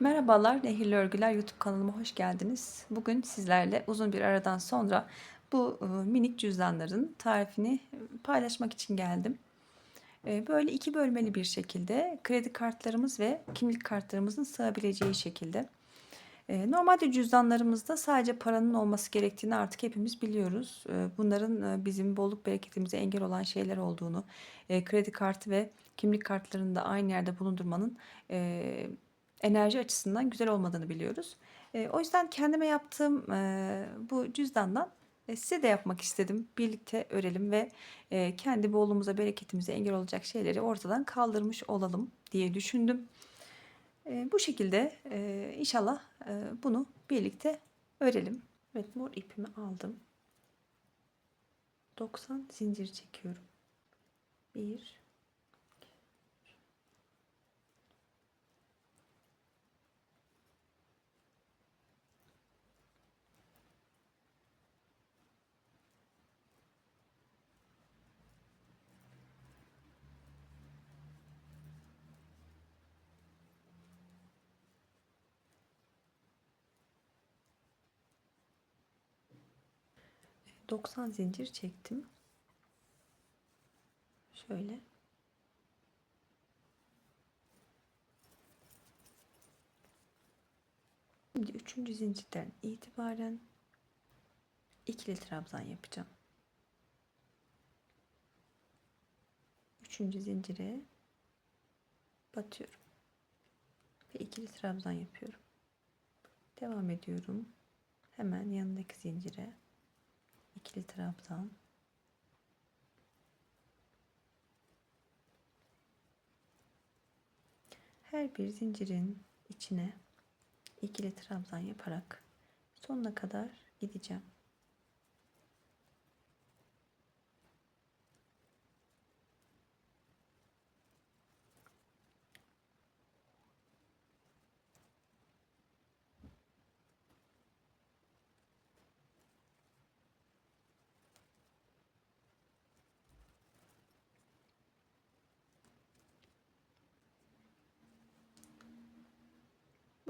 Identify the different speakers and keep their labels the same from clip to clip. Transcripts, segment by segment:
Speaker 1: Merhabalar, Nehirli Örgüler YouTube kanalıma hoş geldiniz. Bugün sizlerle uzun bir aradan sonra bu e, minik cüzdanların tarifini paylaşmak için geldim. E, Böyle iki bölmeli bir şekilde kredi kartlarımız ve kimlik kartlarımızın sığabileceği şekilde. E, Normalde cüzdanlarımızda sadece paranın olması gerektiğini artık hepimiz biliyoruz. Bunların bizim bolluk bereketimize engel olan şeyler olduğunu, kredi kartı ve kimlik kartlarını da aynı yerde bulundurmanın enerji açısından güzel olmadığını biliyoruz. E, o yüzden kendime yaptığım e, bu cüzdandan e, size de yapmak istedim. Birlikte örelim ve e, kendi bolluğumuza, bereketimize engel olacak şeyleri ortadan kaldırmış olalım diye düşündüm. E, bu şekilde e, inşallah e, bunu birlikte örelim. Evet mor ipimi aldım. 90 zincir çekiyorum. 1 90 zincir çektim. Şöyle. Şimdi üçüncü zincirden itibaren ikili trabzan yapacağım. Üçüncü zincire batıyorum. Ve ikili trabzan yapıyorum. Devam ediyorum. Hemen yanındaki zincire ikili trabzan her bir zincirin içine ikili trabzan yaparak sonuna kadar gideceğim.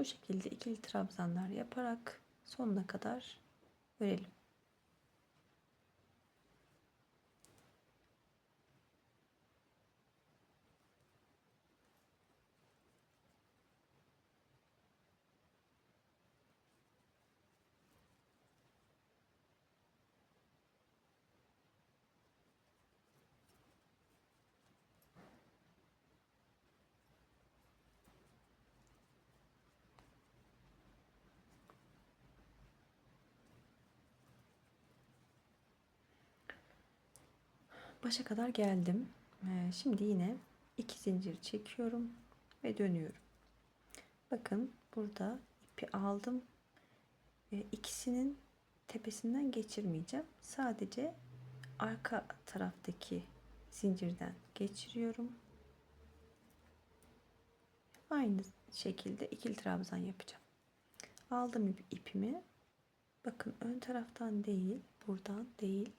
Speaker 1: Bu şekilde ikili trabzanlar yaparak sonuna kadar örelim. Başa kadar geldim. Ee, Şimdi yine iki zincir çekiyorum ve dönüyorum. Bakın burada ipi aldım. Ee, İkisinin tepesinden geçirmeyeceğim. Sadece arka taraftaki zincirden geçiriyorum. Aynı şekilde ikili trabzan yapacağım. Aldım ip- ipimi. Bakın ön taraftan değil, buradan değil,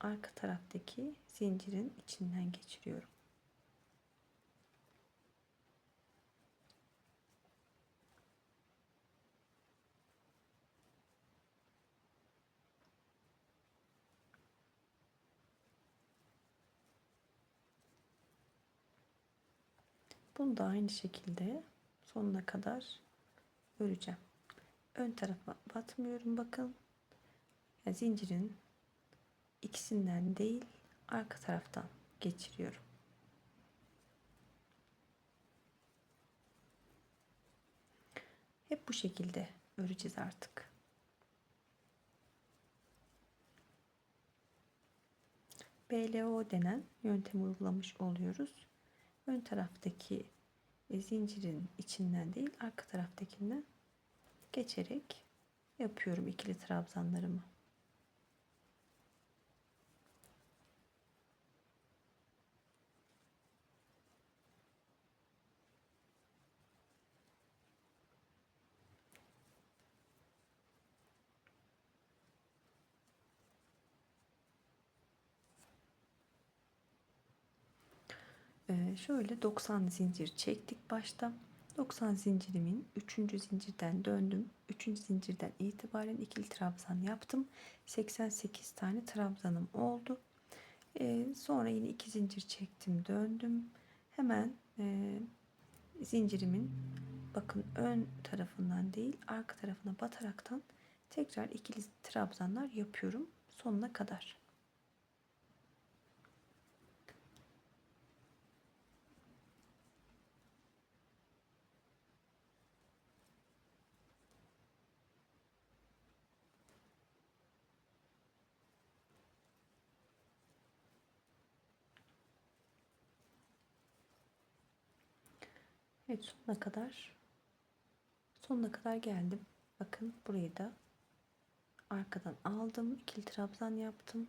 Speaker 1: arka taraftaki zincirin içinden geçiriyorum. Bunu da aynı şekilde sonuna kadar öreceğim. Ön tarafa batmıyorum bakın. Yani zincirin ikisinden değil arka taraftan geçiriyorum. Hep bu şekilde öreceğiz artık. BLO denen yöntemi uygulamış oluyoruz. Ön taraftaki e, zincirin içinden değil arka taraftakinden geçerek yapıyorum ikili trabzanlarımı. Ee, şöyle 90 zincir çektik başta. 90 zincirimin 3. zincirden döndüm. 3. zincirden itibaren ikili trabzan yaptım. 88 tane trabzanım oldu. Ee, sonra yine 2 zincir çektim döndüm. Hemen e, zincirimin bakın ön tarafından değil arka tarafına bataraktan tekrar ikili trabzanlar yapıyorum sonuna kadar. Evet sonuna kadar sonuna kadar geldim. Bakın burayı da arkadan aldım. ikili trabzan yaptım.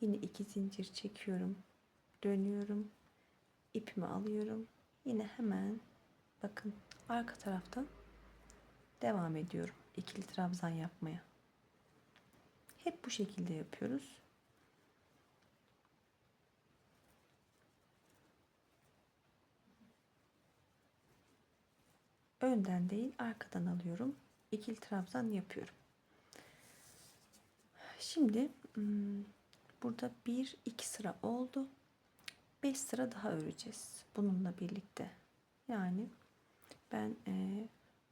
Speaker 1: Yine iki zincir çekiyorum. Dönüyorum. ipimi alıyorum. Yine hemen bakın arka taraftan devam ediyorum. ikili trabzan yapmaya. Hep bu şekilde yapıyoruz. Önden değil arkadan alıyorum. İkili trabzan yapıyorum. Şimdi hmm, burada bir iki sıra oldu. 5 sıra daha öreceğiz bununla birlikte. Yani ben e,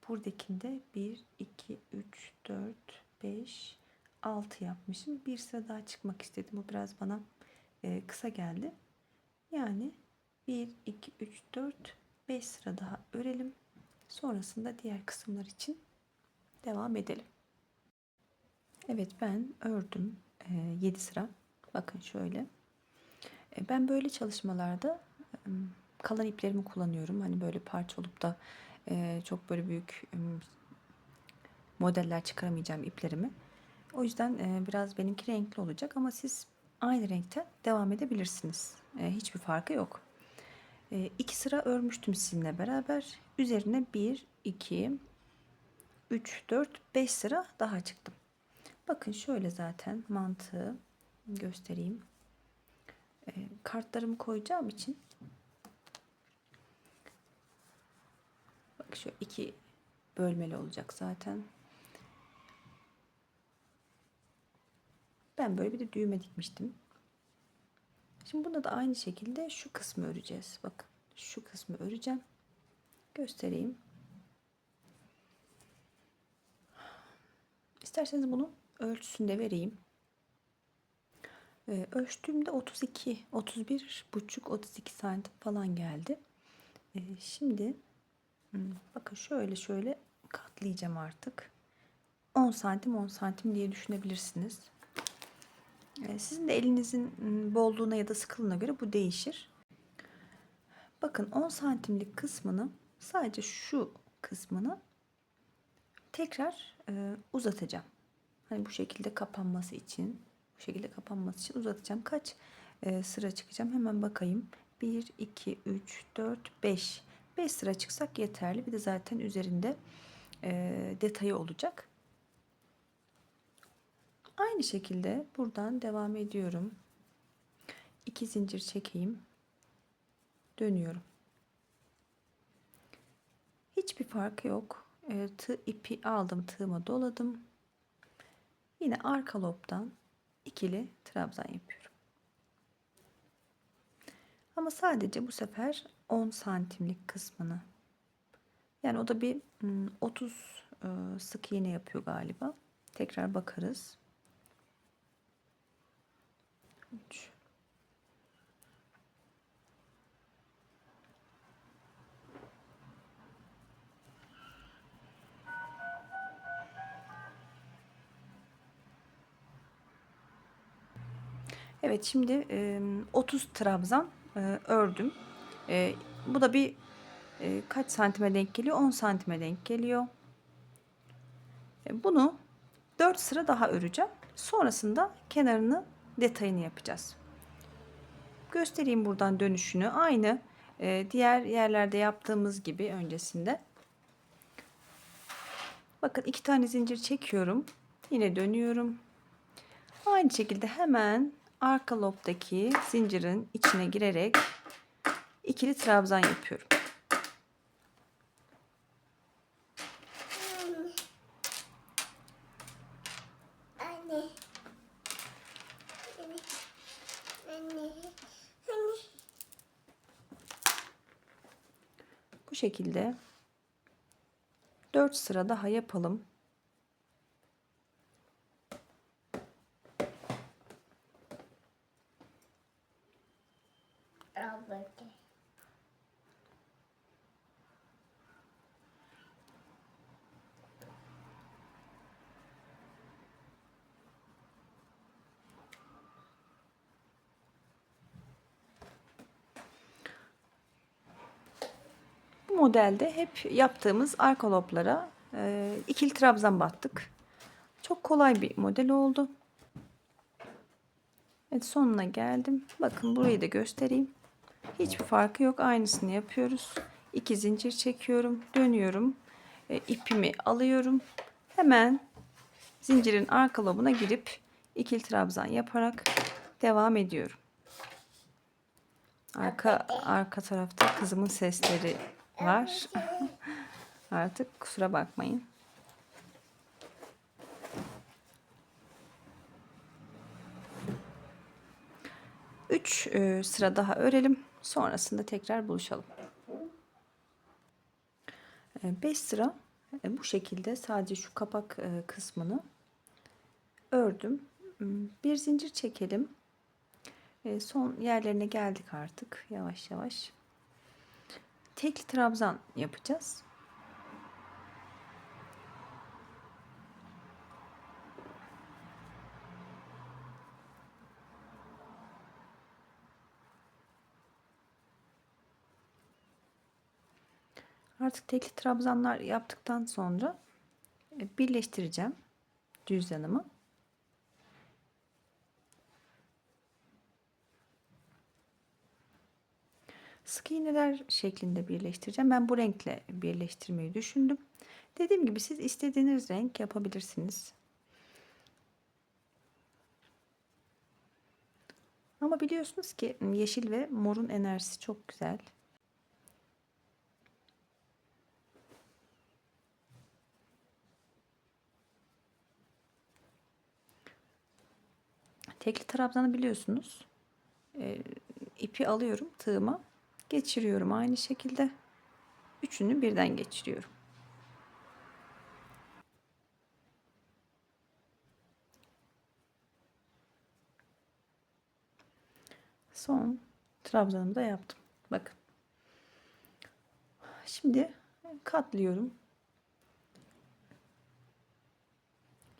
Speaker 1: buradakinde 1 2 3 4 5 6 yapmışım. Bir sıra daha çıkmak istedim. Bu biraz bana e, kısa geldi. Yani 1 2 3 4 5 sıra daha örelim. Sonrasında diğer kısımlar için devam edelim. Evet ben ördüm 7 sıra. Bakın şöyle. E, ben böyle çalışmalarda kalan iplerimi kullanıyorum. Hani böyle parça olup da e, çok böyle büyük modeller çıkaramayacağım iplerimi. O yüzden e, biraz benimki renkli olacak ama siz aynı renkte devam edebilirsiniz. Hiçbir farkı yok. E, iki sıra örmüştüm sizinle beraber. Üzerine 1, 2, 3, 4, 5 sıra daha çıktım. Bakın şöyle zaten mantığı göstereyim. E, kartlarımı koyacağım için bak şu iki bölmeli olacak zaten. Ben böyle bir de düğme dikmiştim. Şimdi bunda da aynı şekilde şu kısmı öreceğiz. Bakın şu kısmı öreceğim. Göstereyim. İsterseniz bunu ölçüsünde vereyim. Ee, ölçtüğümde 32, 31 buçuk, 32 santim falan geldi. Ee, şimdi hmm, bakın şöyle şöyle katlayacağım artık. 10 santim 10 santim diye düşünebilirsiniz. Ee, sizin de elinizin ıı, bolluğuna ya da sıkılığına göre bu değişir. Bakın 10 santimlik kısmını sadece şu kısmını tekrar e, uzatacağım. Hani bu şekilde kapanması için bu şekilde kapanması için uzatacağım. Kaç e, sıra çıkacağım hemen bakayım. 1, 2, 3, 4, 5. 5 sıra çıksak yeterli. Bir de zaten üzerinde e, detayı olacak. Aynı şekilde buradan devam ediyorum. 2 zincir çekeyim. Dönüyorum. Hiçbir farkı yok. E, tığ ipi aldım, tığıma doladım. Yine arka lobdan ikili trabzan yapıyorum. Ama sadece bu sefer 10 santimlik kısmını. Yani o da bir 30 ıı, sık iğne yapıyor galiba. Tekrar bakarız. 3 Evet şimdi 30 trabzan ördüm. Bu da bir kaç santime denk geliyor? 10 santime denk geliyor. Bunu 4 sıra daha öreceğim. Sonrasında kenarını detayını yapacağız. Göstereyim buradan dönüşünü. Aynı diğer yerlerde yaptığımız gibi öncesinde. Bakın iki tane zincir çekiyorum. Yine dönüyorum. Aynı şekilde hemen arka lobdaki zincirin içine girerek ikili trabzan yapıyorum. Şekilde 4 sıra daha yapalım.
Speaker 2: Robert.
Speaker 1: Bu modelde hep yaptığımız arka loblara e, ikili trabzan battık. Çok kolay bir model oldu. Evet sonuna geldim. Bakın burayı da göstereyim. Hiçbir farkı yok. Aynısını yapıyoruz. İki zincir çekiyorum. Dönüyorum. E, ipimi alıyorum. Hemen zincirin arka lobuna girip ikili trabzan yaparak devam ediyorum. Arka arka tarafta kızımın sesleri var. Artık kusura bakmayın. Üç e, sıra daha örelim. Sonrasında tekrar buluşalım. 5 sıra e, bu şekilde sadece şu kapak e, kısmını ördüm. Hmm, Bir zincir çekelim. E, Son yerlerine geldik artık yavaş yavaş. Tekli trabzan yapacağız. Artık tekli trabzanlar yaptıktan sonra e, birleştireceğim cüzdanımı. Sık iğneler şeklinde birleştireceğim. Ben bu renkle birleştirmeyi düşündüm. Dediğim gibi siz istediğiniz renk yapabilirsiniz. Ama biliyorsunuz ki yeşil ve morun enerjisi çok güzel. Tekli trabzanı biliyorsunuz. E, ipi alıyorum tığıma geçiriyorum aynı şekilde. Üçünü birden geçiriyorum. Son trabzanımı da yaptım. Bakın. Şimdi katlıyorum.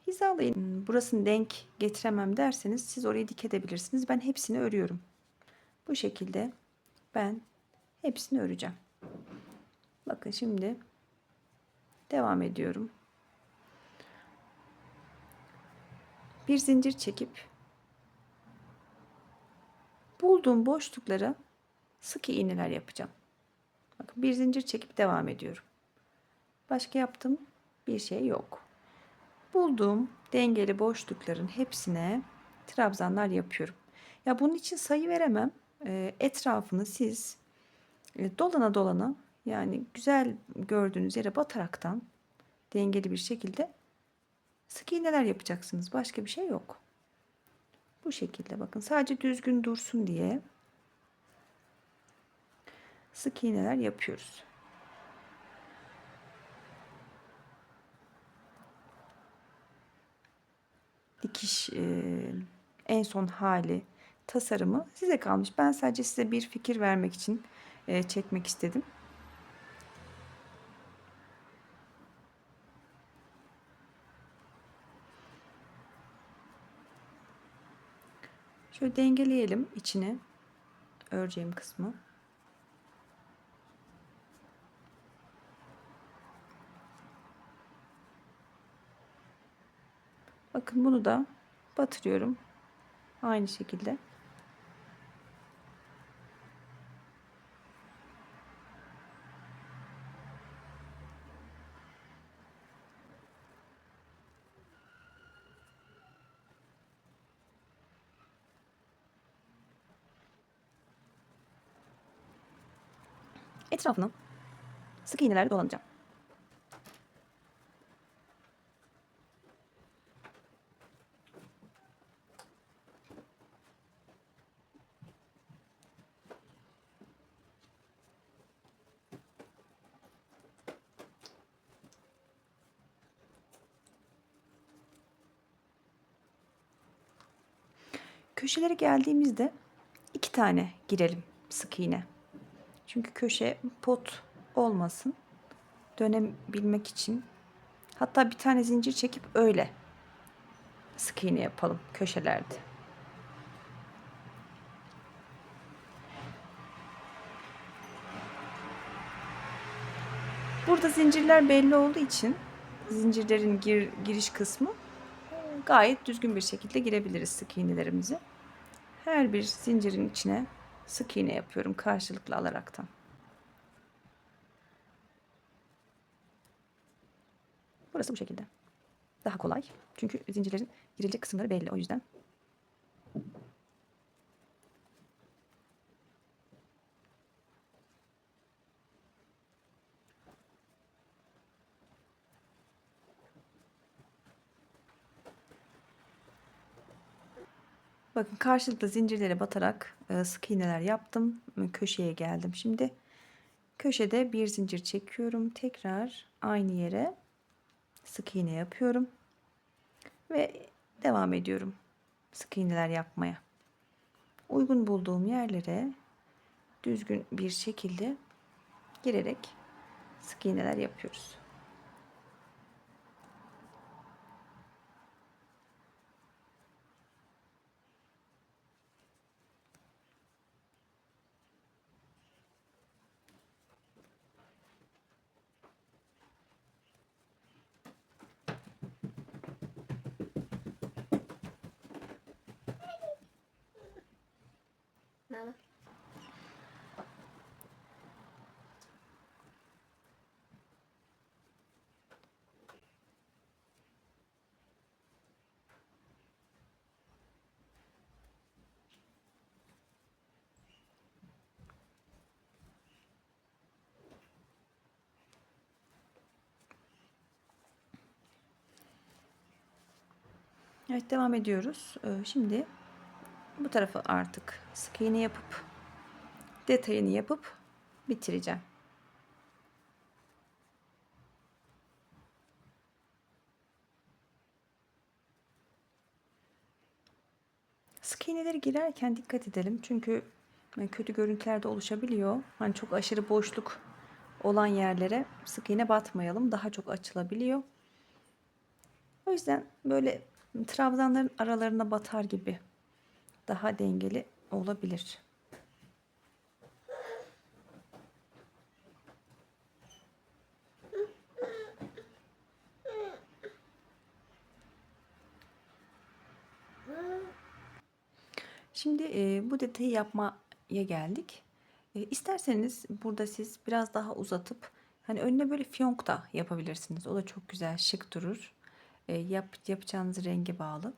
Speaker 1: Hizalayın. Burasını denk getiremem derseniz siz orayı dik edebilirsiniz. Ben hepsini örüyorum. Bu şekilde ben hepsini öreceğim. Bakın şimdi devam ediyorum. Bir zincir çekip bulduğum boşluklara sık iğneler yapacağım. Bakın bir zincir çekip devam ediyorum. Başka yaptığım bir şey yok. Bulduğum dengeli boşlukların hepsine trabzanlar yapıyorum. Ya bunun için sayı veremem. E, etrafını siz dolana dolana yani güzel gördüğünüz yere bataraktan dengeli bir şekilde sık iğneler yapacaksınız. Başka bir şey yok. Bu şekilde bakın sadece düzgün dursun diye sık iğneler yapıyoruz. Dikiş e, en son hali tasarımı size kalmış. Ben sadece size bir fikir vermek için e, çekmek istedim. Şöyle dengeleyelim içine öreceğim kısmı. Bakın bunu da batırıyorum. Aynı şekilde. etrafına sık iğnelerle dolanacağım. Köşelere geldiğimizde iki tane girelim sık iğne. Çünkü köşe pot olmasın. Dönebilmek için. Hatta bir tane zincir çekip öyle sık iğne yapalım köşelerde. Burada zincirler belli olduğu için zincirlerin gir, giriş kısmı gayet düzgün bir şekilde girebiliriz sık iğnelerimizi. Her bir zincirin içine sık iğne yapıyorum karşılıklı alaraktan. Burası bu şekilde. Daha kolay. Çünkü zincirlerin girilecek kısımları belli o yüzden. Bakın karşılıklı zincirlere batarak e, sık iğneler yaptım. Köşeye geldim. Şimdi köşede bir zincir çekiyorum. Tekrar aynı yere sık iğne yapıyorum. Ve devam ediyorum sık iğneler yapmaya. Uygun bulduğum yerlere düzgün bir şekilde girerek sık iğneler yapıyoruz. Evet devam ediyoruz. Ee, Şimdi bu tarafı artık sık iğne yapıp detayını yapıp bitireceğim. Sık iğneleri girerken dikkat edelim. Çünkü e, kötü görüntüler de oluşabiliyor. Hani çok aşırı boşluk olan yerlere sık iğne batmayalım. Daha çok açılabiliyor. O yüzden böyle trabzanların aralarına batar gibi daha dengeli olabilir. Şimdi e, bu detayı yapmaya geldik. E, isterseniz burada siz biraz daha uzatıp hani önüne böyle fiyonk da yapabilirsiniz. O da çok güzel, şık durur. E, yap, yapacağınız renge bağlı.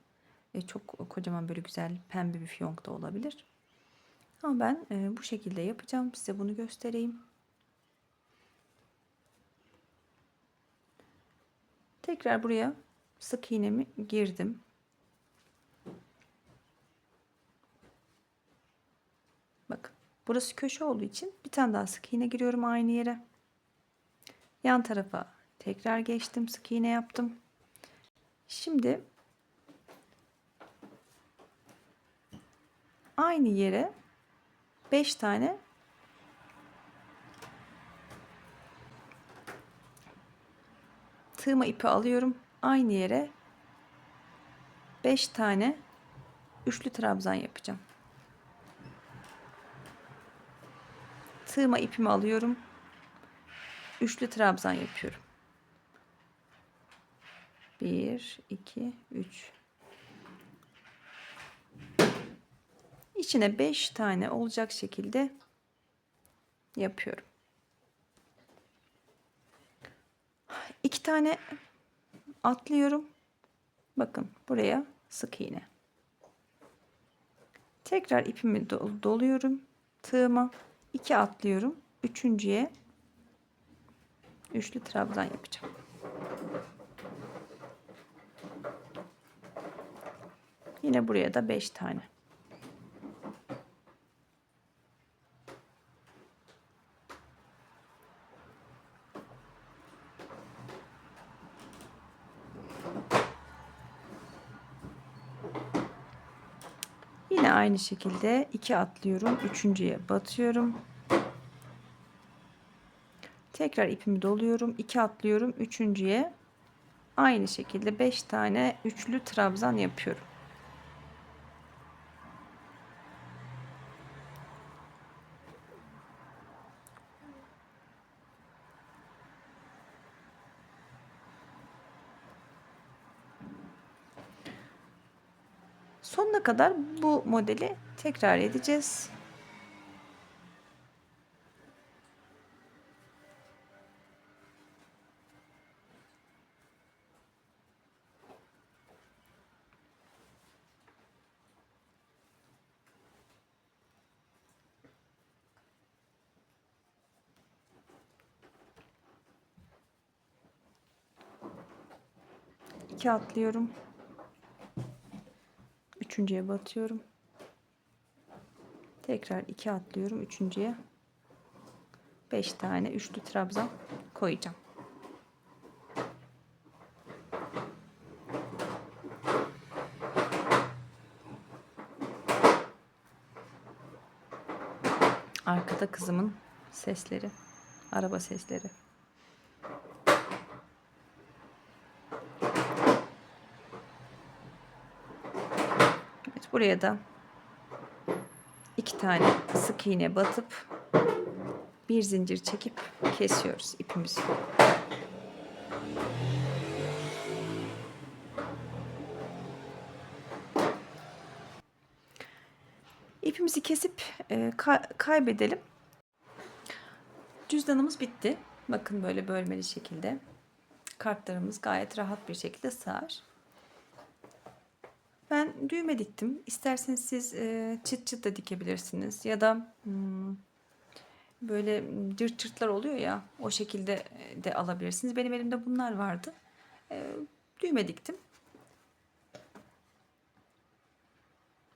Speaker 1: E, çok kocaman böyle güzel pembe bir fiyonk da olabilir. Ama ben e, bu şekilde yapacağım. Size bunu göstereyim. Tekrar buraya sık iğnemi girdim. Bakın burası köşe olduğu için bir tane daha sık iğne giriyorum aynı yere. Yan tarafa tekrar geçtim sık iğne yaptım. Şimdi aynı yere 5 tane tığma ipi alıyorum. Aynı yere 5 tane üçlü trabzan yapacağım. Tığma ipimi alıyorum. Üçlü trabzan yapıyorum. 1 2 3 İçine 5 tane olacak şekilde yapıyorum. İki tane atlıyorum. Bakın buraya sık iğne. Tekrar ipimi doluyorum. Tığıma 2 atlıyorum. Üçüncüye üçlü trabzan yapacağım. Yine buraya da 5 tane. Yine aynı şekilde iki atlıyorum. Üçüncüye batıyorum. Tekrar ipimi doluyorum. 2 atlıyorum. Üçüncüye aynı şekilde 5 tane üçlü trabzan yapıyorum. Sonuna kadar bu modeli tekrar edeceğiz. İki atlıyorum. Üçüncüye batıyorum. Tekrar iki atlıyorum. Üçüncüye beş tane üçlü trabzan koyacağım. Arkada kızımın sesleri, araba sesleri. Evet, buraya da iki tane sık iğne batıp bir zincir çekip kesiyoruz ipimizi. İpimizi kesip e, ka- kaybedelim. Cüzdanımız bitti. Bakın böyle bölmeli şekilde. Kartlarımız gayet rahat bir şekilde sığar. Düğme diktim. İsterseniz siz e, çıt çıt da dikebilirsiniz. Ya da hmm, böyle cırt çırtlar oluyor ya o şekilde de alabilirsiniz. Benim elimde bunlar vardı. E, düğme diktim.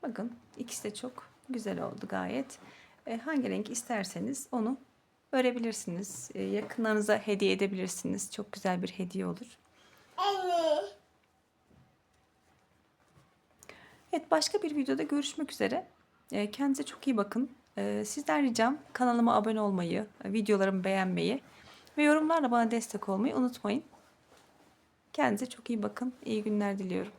Speaker 1: Bakın ikisi de çok güzel oldu gayet. E, hangi renk isterseniz onu örebilirsiniz. E, yakınlarınıza hediye edebilirsiniz. Çok güzel bir hediye olur. Evet başka bir videoda görüşmek üzere. E, kendinize çok iyi bakın. E, sizden ricam kanalıma abone olmayı, videolarımı beğenmeyi ve yorumlarla bana destek olmayı unutmayın. Kendinize çok iyi bakın. İyi günler diliyorum.